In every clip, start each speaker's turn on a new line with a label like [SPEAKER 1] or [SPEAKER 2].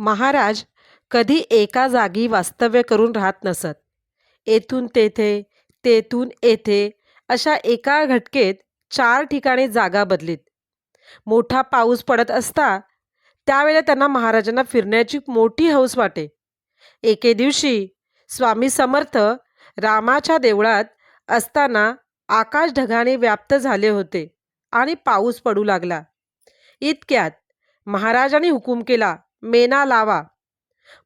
[SPEAKER 1] महाराज कधी एका जागी वास्तव्य करून राहत नसत. येथून तेथे तेथून येथे अशा एका घटकेत चार ठिकाणी जागा बदलीत. मोठा पाऊस पडत असता त्यावेळेला त्यांना महाराजांना फिरण्याची मोठी हौस वाटे. एके दिवशी स्वामी समर्थ रामाच्या देवळात असताना आकाश ढगाने व्याप्त झाले होते आणि पाऊस पडू लागला. इतक्यात महाराजांनी हुकूम केला मेना लावा.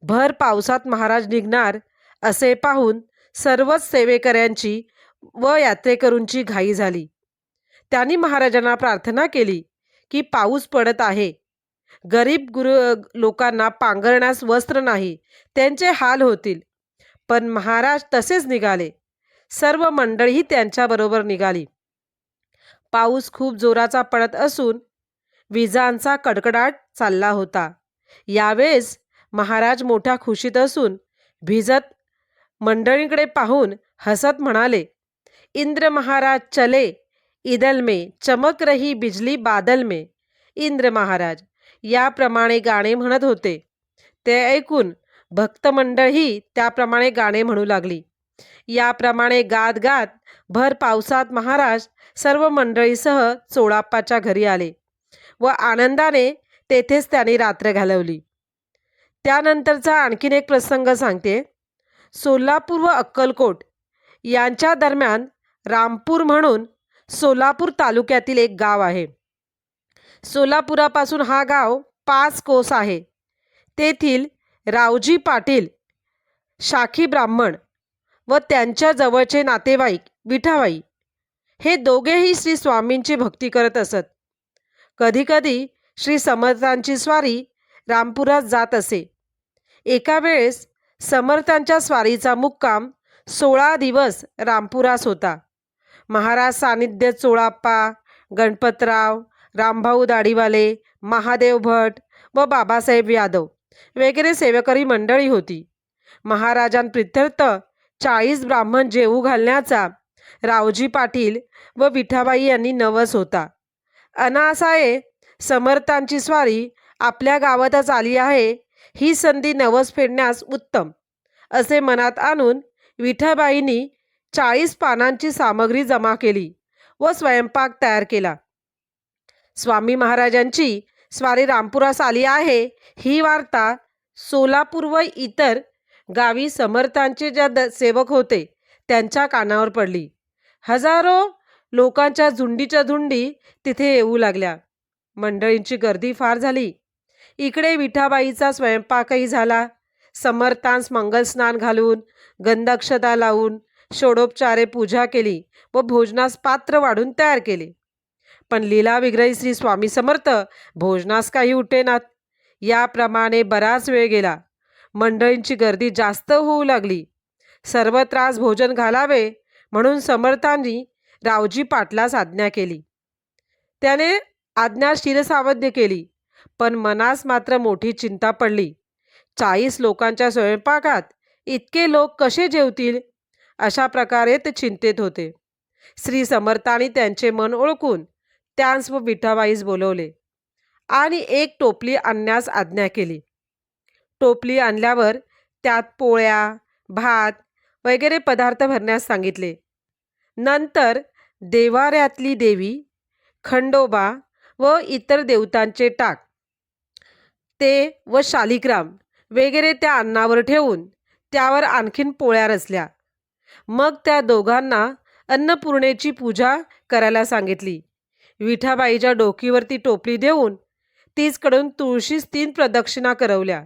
[SPEAKER 1] भर पावसात महाराज निघणार असे पाहून सर्वच सेवेकऱ्यांची व यात्रेकरूंची घाई झाली. त्यांनी महाराजांना प्रार्थना केली की पाऊस पडत आहे. गरीब गुरु लोकांना पांघरण्यास वस्त्र नाही त्यांचे हाल होतील. पण महाराज तसेच निघाले. सर्व मंडळीही त्यांच्याबरोबर निघाली. पाऊस खूप जोराचा पडत असून विजांचा कडकडाट चालला होता. यावेळेस महाराज मोठ्या खुशीत असून भिजत मंडळींकडे पाहून हसत म्हणाले इंद्र महाराज चले इदल में चमक रही बिजली बादल में. इंद्र महाराज याप्रमाणे गाणे म्हणत होते. ते ऐकून भक्तमंडळही त्याप्रमाणे गाणे म्हणू लागली. याप्रमाणे गात गात भर पावसात महाराज सर्व मंडळीसह चोळाप्पाच्या घरी आले व आनंदाने तेथेच त्यांनी रात्र घालवली. त्यानंतरचा आणखीन एक प्रसंग सांगते. सोलापूर व अक्कलकोट यांच्या दरम्यान रामपूर म्हणून सोलापूर तालुक्यातील एक गाव आहे. सोलापुरापासून हा गाव पाच कोस आहे. तेथील रावजी पाटील शाखी ब्राह्मण व त्यांच्या जवळचे नातेवाईक विठाबाई हे दोघेही श्री स्वामींची भक्ती करत असत. कधीकधी श्री समर्थांची स्वारी रामपुरात जात असे. एका वेळेस समर्थांच्या स्वारीचा मुक्काम सोळा दिवस रामपुरास होता. महाराज सानिध्य चोळाप्पा गणपतराव रामभाऊ दाढीवाले महादेव भट व बाबासाहेब यादव वगैरे सेवेकरी मंडळी होती. महाराजांप्रित्यर्थ चाळीस ब्राह्मण जेवू घालण्याचा रावजी पाटील व विठाबाई यांनी नवस होता. अनासाये समर्थांची स्वारी आपल्या गावातच आली आहे ही संधी नवस फेडण्यास उत्तम असे मनात आणून विठाबाईंनी चाळीस पानांची सामग्री जमा केली व स्वयंपाक तयार केला. स्वामी महाराजांची स्वारी रामपुरास आली आहे ही वार्ता सोलापूर व इतर गावी समर्थांचे ज्या द सेवक होते त्यांच्या कानावर पडली. हजारो लोकांच्या झुंडीच्या झुंडी तिथे येऊ लागल्या. मंडळींची गर्दी फार झाली. इकडे विठाबाईचा स्वयंपाकही झाला. समर्थांस मंगलस्नान घालून गंधाक्षता लावून षोडोपचारे पूजा केली व भोजनास पात्र वाढून तयार केले. पण लीला विग्रही श्री स्वामी समर्थ भोजनास काही उठेनात. याप्रमाणे बराच वेळ गेला. मंडळींची गर्दी जास्त होऊ लागली. सर्व त्रास भोजन घालावे म्हणून समर्थांनी रावजी पाटलास आज्ञा केली. त्याने आज्ञा शिरसावध्य केली. पण मनास मात्र मोठी चिंता पडली. चाळीस लोकांच्या स्वयंपाकात इतके लोक कसे जेवतील? अशा प्रकारे ते चिंतेत होते. श्री समर्थांनी त्यांचे मन ओळखून त्यांस व विठाबाईस बोलवले. आणि एक टोपली आणण्यास आज्ञा केली. टोपली आणल्यावर त्यात पोळ्या भात वगैरे पदार्थ भरण्यास सांगितले. नंतर देवाऱ्यातली देवी खंडोबा व इतर देवतांचे टाक. ते व शालिग्राम वगैरे त्या अन्नावर ठेवून त्यावर आणखीन पोळ्या रचल्या. मग त्या दोघांना अन्नपूर्णेची पूजा करायला सांगितली. विठाबाईच्या डोकीवरती टोपली देऊन तीचकडून तुळशीस तीन प्रदक्षिणा करवल्या.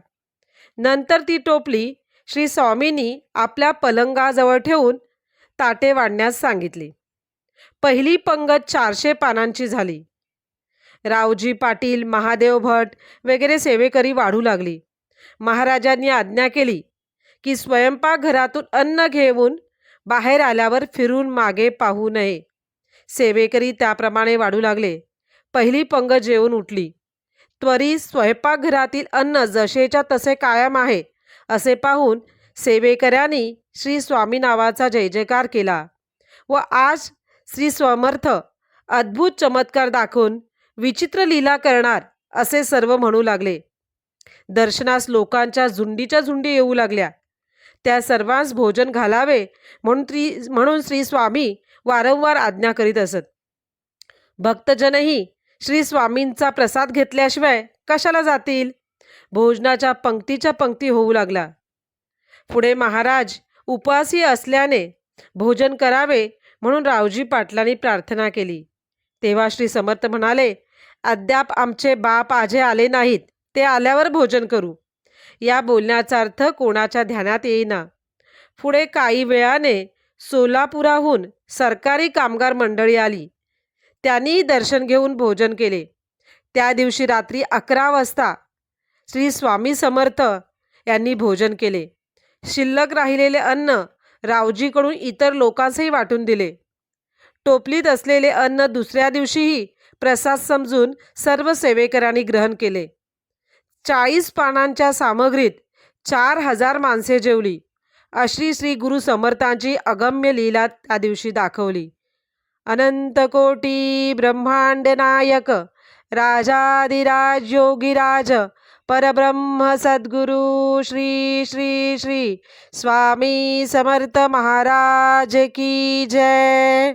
[SPEAKER 1] नंतर ती टोपली श्री स्वामींनी आपल्या पलंगाजवळ ठेवून ताटे वाढण्यास सांगितली. पहिली पंगत चारशे पानांची झाली. रावजी पाटील महादेव भट वगैरे सेवेकरी वाढू लागली. महाराजांनी आज्ञा केली की स्वयंपाकघरातून अन्न घेऊन बाहेर आल्यावर फिरून मागे पाहू नये. सेवेकरी त्याप्रमाणे वाढू लागले. पहिली पंग जेवून उठली. त्वरी स्वयंपाकघरातील अन्न जसेच्या तसे कायम आहे असे पाहून सेवेकऱ्यांनी श्री स्वामी नावाचा जय जयकार केला व आज श्री समर्थ अद्भुत चमत्कार दाखवून विचित्र लीला करणार असे सर्व म्हणू लागले. दर्शनास लोकांच्या झुंडीच्या झुंडी येऊ लागल्या. त्या सर्वांस भोजन घालावे म्हणून त्री म्हणून श्री स्वामी वारंवार आज्ञा करीत असत. भक्तजनही श्री स्वामींचा प्रसाद घेतल्याशिवाय कशाला जातील? भोजनाच्या पंक्तीच्या पंक्ती होऊ लागला. पुढे महाराज उपवासी असल्याने भोजन करावे म्हणून रावजी पाटलांनी प्रार्थना केली. तेव्हा श्री समर्थ म्हणाले अद्याप आमचे बाप आजे आले नाहीत ते आल्यावर भोजन करू. या बोलण्याचा अर्थ कोणाच्या ध्यानात येईना. पुढे काही वेळाने सोलापुराहून सरकारी कामगार मंडळी आली. त्यांनीही दर्शन घेऊन भोजन केले. त्या दिवशी रात्री अकरा वाजता श्री स्वामी समर्थ यांनी भोजन केले. शिल्लक राहिलेले अन्न रावजीकडून इतर लोकांसही वाटून दिले. टोपलीत असलेले अन्न दुसऱ्या दिवशीही प्रसाद समजून सर्व सेवेकरांनी ग्रहण केले. चाळीस पानांच्या सामग्रीत चार हजार माणसे जेवली. अशी श्री गुरु समर्थांची अगम्य लीला त्या दिवशी दाखवली. अनंतकोटी ब्रह्मांड नायक राजाधिराज योगीराज परब्रह्म सद्गुरु श्री श्री श्री स्वामी समर्थ महाराज की जय.